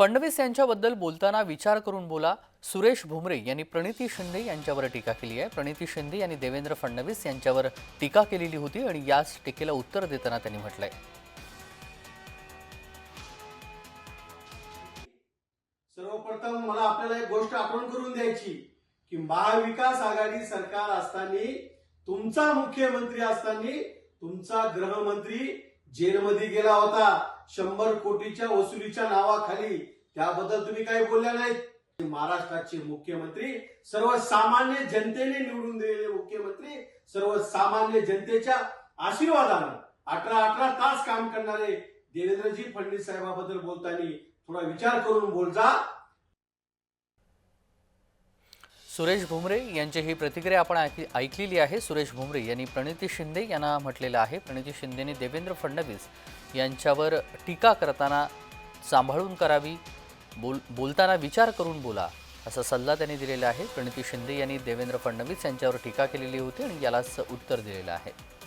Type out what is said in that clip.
फडणवीस यांच्याबद्दल बोलताना विचार करून बोला. सुरेश भुमरे यांनी प्रणिती शिंदे यांच्यावर टीका केली आहे. प्रणिती शिंदे यांनी देवेंद्र फडणवीस यांच्यावर टीका केलेली होती आणि याच टीकेला उत्तर देताना त्यांनी म्हटलंय. सर्वप्रथम मला आपल्याला एक गोष्ट आठवण करून द्यायची की महाविकास आघाडी सरकार असताना तुमचा मुख्यमंत्री असताना तुमचा गृहमंत्री जेलमध्ये गेला होता. शंभर कोटीच्या वसुलीच्या नावाखाली. त्याबद्दल तुम्ही काही बोलल्या नाहीत. महाराष्ट्राचे मुख्यमंत्री सर्वसामान्य जनतेने निवडून दिलेले मुख्यमंत्री सर्वसामान्य जनतेच्या आशीर्वादानं अठरा अठरा तास काम करणारे देवेंद्रजी फडणवीस साहेबाबद्दल बोलताना थोडा विचार करून बोल जा सुरेश भुमरे यांची ही प्रतिक्रिया आपण ऐक- ऐकलेली आहे. सुरेश भुमरे यांनी प्रणिती शिंदे यांना म्हटलेलं आहे. प्रणिती शिंदेने देवेंद्र फडणवीस यांच्यावर टीका करताना सांभाळून करावी बोल बोलताना विचार करून बोला असा सल्ला त्यांनी दिलेला आहे. प्रणिती शिंदे यांनी देवेंद्र फडणवीस यांच्यावर टीका केलेली होती आणि यालाच उत्तर दिलेलं आहे.